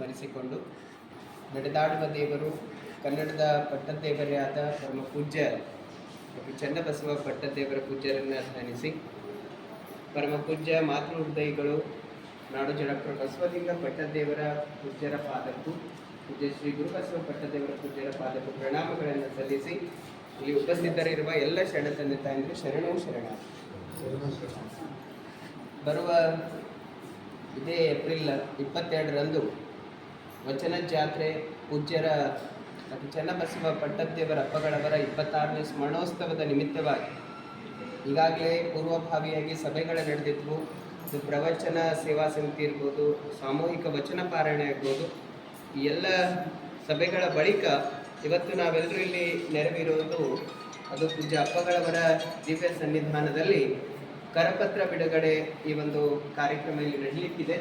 ಸ್ಮರಿಸಿಕೊಂಡು ನಡೆದಾಡುವ ದೇವರು, ಕನ್ನಡದ ಪಟ್ಟದೇವರೇ ಆದ ಪರಮ ಪೂಜ್ಯ ಚನ್ನಬಸವ ಪಟ್ಟದೇವರ ಪೂಜ್ಯರನ್ನು ಧ್ಯಾನಿಸಿ ಪರಮ ಪೂಜ್ಯ ಮಾತೃ ಹೃದಯಗಳು ನಾಡೋಜ ಡಾಕ್ಟರ್ ಬಸವಲಿಂಗ ಪಟ್ಟದೇವರ ಪೂಜ್ಯರ ಪಾದಕ್ಕೂ, ಪೂಜ್ಯ ಶ್ರೀ ಗುರುಬಸವ ಪಟ್ಟದೇವರ ಪೂಜ್ಯರ ಪಾದಕ್ಕೂ ಪ್ರಣಾಮಗಳನ್ನು ಸಲ್ಲಿಸಿ, ಇಲ್ಲಿ ಉಪಸ್ಥಿತರಿರುವ ಎಲ್ಲ ಶರಣ ತಂದೆ ತಾಯಂದ್ರೆ ಶರಣವು ಶರಣ. ಬರುವ ಇದೇ ಏಪ್ರಿಲ್ ಇಪ್ಪತ್ತೆರಡರಂದು ವಚನ ಜಾತ್ರೆ, ಪೂಜ್ಯರ ಚನ್ನಬಸವ ಪಟ್ಟದೇವರ ಅಪ್ಪಗಳವರ ಇಪ್ಪತ್ತಾರನೇ ಸ್ಮರಣೋತ್ಸವದ ನಿಮಿತ್ತವಾಗಿ ಈಗಾಗಲೇ ಪೂರ್ವಭಾವಿಯಾಗಿ ಸಭೆಗಳು ನಡೆದಿದ್ವು. ಇದು ಪ್ರವಚನ ಸೇವಾ ಸಮಿತಿ ಇರ್ಬೋದು, ಸಾಮೂಹಿಕ ವಚನ ಪಾರಾಯಣ ಇರ್ಬೋದು. ಈ ಎಲ್ಲ ಸಭೆಗಳ ಬಳಿಕ ಇವತ್ತು ನಾವೆಲ್ಲರೂ ಇಲ್ಲಿ ನೆರವಿರುವುದು ಅದು ಪೂಜ್ಯ ಹಬ್ಬಗಳವರ ದಿವ್ಯ ಸನ್ನಿಧಾನದಲ್ಲಿ ಕರಪತ್ರ ಬಿಡುಗಡೆ ಈ ಒಂದು ಕಾರ್ಯಕ್ರಮ ಇಲ್ಲಿ ನಡೆಯಲಿಕ್ಕಿದೆ.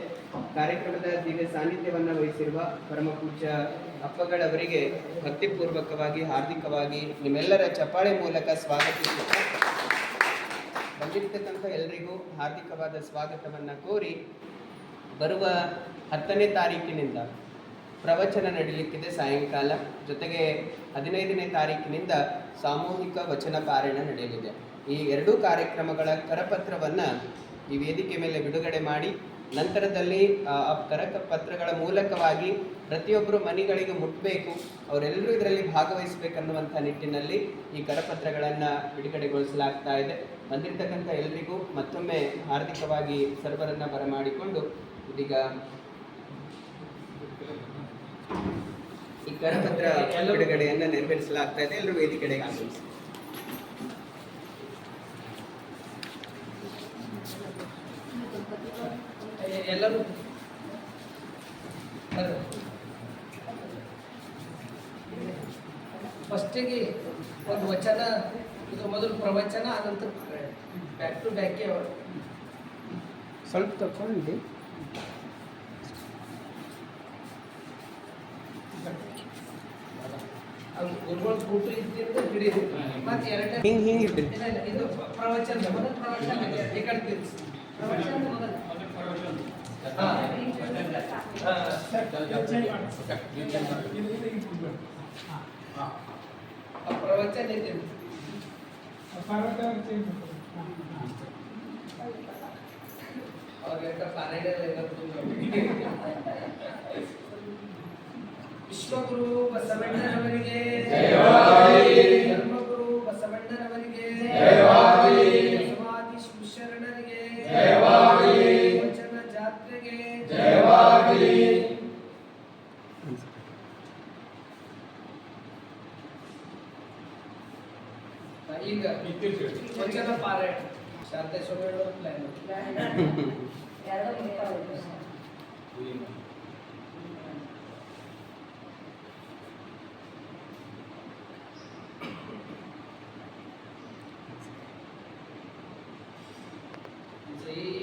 ಕಾರ್ಯಕ್ರಮದ ದಿವ್ಯ ಸಾನ್ನಿಧ್ಯವನ್ನು ವಹಿಸಿರುವ ಪರಮಪೂಜ್ಯ ಅಪ್ಪಗಳವರಿಗೆ ಭಕ್ತಿಪೂರ್ವಕವಾಗಿ, ಹಾರ್ದಿಕವಾಗಿ ನಿಮ್ಮೆಲ್ಲರ ಚಪ್ಪಾಳೆ ಮೂಲಕ ಸ್ವಾಗತಿಸುತ್ತಾ ಬಂದಿರ್ತಕ್ಕಂಥ ಎಲ್ರಿಗೂ ಹಾರ್ದಿಕವಾದ ಸ್ವಾಗತವನ್ನು ಕೋರಿ ಬರುವ ಹತ್ತನೇ ತಾರೀಕಿನಿಂದ ಪ್ರವಚನ ನಡೀಲಿಕ್ಕಿದೆ ಸಾಯಂಕಾಲ. ಜೊತೆಗೆ ಹದಿನೈದನೇ ತಾರೀಕಿನಿಂದ ಸಾಮೂಹಿಕ ವಚನ ಪಾರಾಯಣ ನಡೆಯಲಿದೆ. ಈ ಎರಡೂ ಕಾರ್ಯಕ್ರಮಗಳ ಕರಪತ್ರವನ್ನು ಈ ವೇದಿಕೆ ಮೇಲೆ ಬಿಡುಗಡೆ ಮಾಡಿ, ನಂತರದಲ್ಲಿ, ಆ ಕರಪತ್ರಗಳ ಮೂಲಕವಾಗಿ ಪ್ರತಿಯೊಬ್ಬರು ಮನೆಗಳಿಗೆ ಮುಟ್ಟಬೇಕು ಅವರೆಲ್ಲರೂ ಇದರಲ್ಲಿ ಭಾಗವಹಿಸಬೇಕನ್ನುವಂಥ ನಿಟ್ಟಿನಲ್ಲಿ ಈ ಕರಪತ್ರಗಳನ್ನು ಬಿಡುಗಡೆಗೊಳಿಸಲಾಗ್ತಾ ಇದೆ. ಬಂದಿರತಕ್ಕಂಥ ಎಲ್ರಿಗೂ ಮತ್ತೊಮ್ಮೆ ಹಾರ್ದಿಕವಾಗಿ ಸರ್ವರನ್ನು ಬರಮಾಡಿಕೊಂಡು ಇದೀಗ ಕರಪತ್ರ ಬಿಡುಗಡೆಯನ್ನು ನೆರವೇರಿಸಲಾಗ್ತಾ ಇದೆ. ಎಲ್ಲರೂ ವೇದಿಕೆಗೆ ಆಗಮಿಸಿ ಎಲ್ಲರೂ ಫಸ್ಟಿಗೆ ಒಂದು ವಚನ ಇದು ಮೊದಲು ಪ್ರವಚನ ಅನಂತರ ಬ್ಯಾಕ್ ಟು ಬ್ಯಾಕ್ ಸ್ವಲ್ಪ ತಗೊಂಡು ಹಿಂಗೆ ಹಿಂಗೆ ಇದು ಪ್ರವಚನ ಮೊದಲು ಪ್ರವಚನ ಇದೆ ವಿಶ್ವಗುರು ಬಸವಣ್ಣನವರಿಗೆ ಶಿವಶರಣರಿಗೆ ವಚನ ಜಾತ್ರೆಗೆ ಈಗ ವಚನ ಪಾರಾಯಣ ಶಾರದೆ ಸ್ವಾಮಿ ಪ್ಲಾನ್ ಎರಡು see